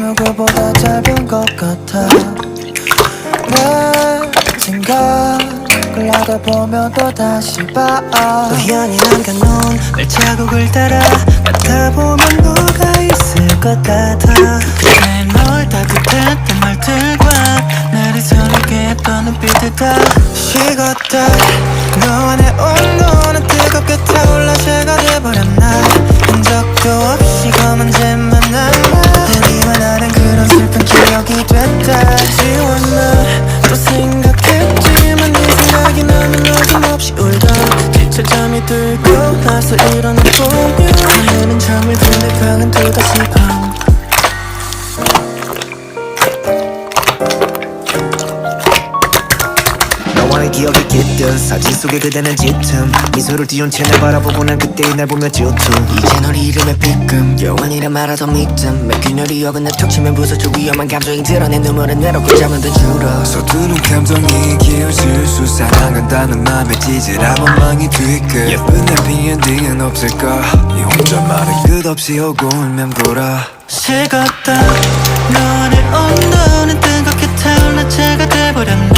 누구보다 짧은 것 같아. 내 생각을 하다 보면 또 다시 봐. 우연히 남겨놓은 발자국을 따라 걷다 보면 뭐가 있을 것 같아. 내널 따뜻했던 말들과 나를 설레게 했던 눈빛들 다 식었다. 너와 내 온도는 뜨겁게 지쳐 잠이 들고 나서 일어나 보면 하늘은 잠을 든내 방은 또다시 밤 너와의 기억이 깃든 사진 속에 그대는 짙은 미소를 띄운 채 날 바라보고 난 그때의 날 보며 질투. 이제 널 이름에 삐끔 영원이라 말하던 믿음. 매 균열이 어긋나 툭 치면 부서져 위험한 감정이 드러내 눈물은 내놓고 잠은 더 줄어. 서투른 감정이 기울질 수 사랑한다는 맘에 찌질한 원망이 뒤끝. 예쁜 해피 엔딩은 없을까 네 혼자만의 끝없이 오고 울면 보라 식었다 너의 온도는 뜨겁게 타올라 채가 돼버렸나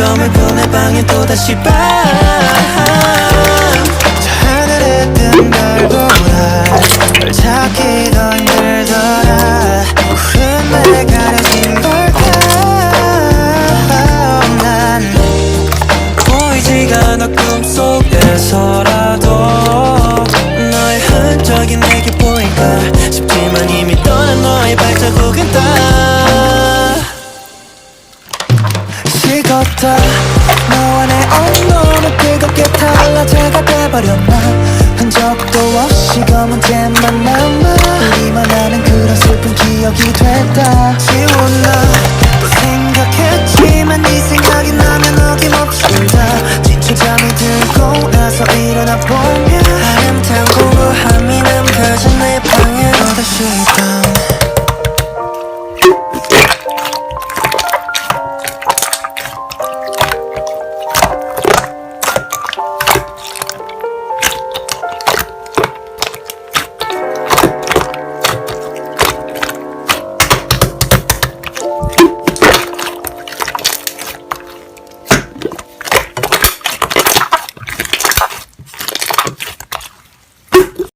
점을 보내 방에 또다시 밤 하늘에 뜬별 보라 널 찾기 더 힘들더라. 구름에 가려진 걸까? 난 보이지가 않아 꿈속에서 식었다 너와 내 온도는 뜨겁게 제가 돼버렸나? 흔적도 없이 검은 잼만 남아. 우리만 아는 그런 슬픈 기억이 됐다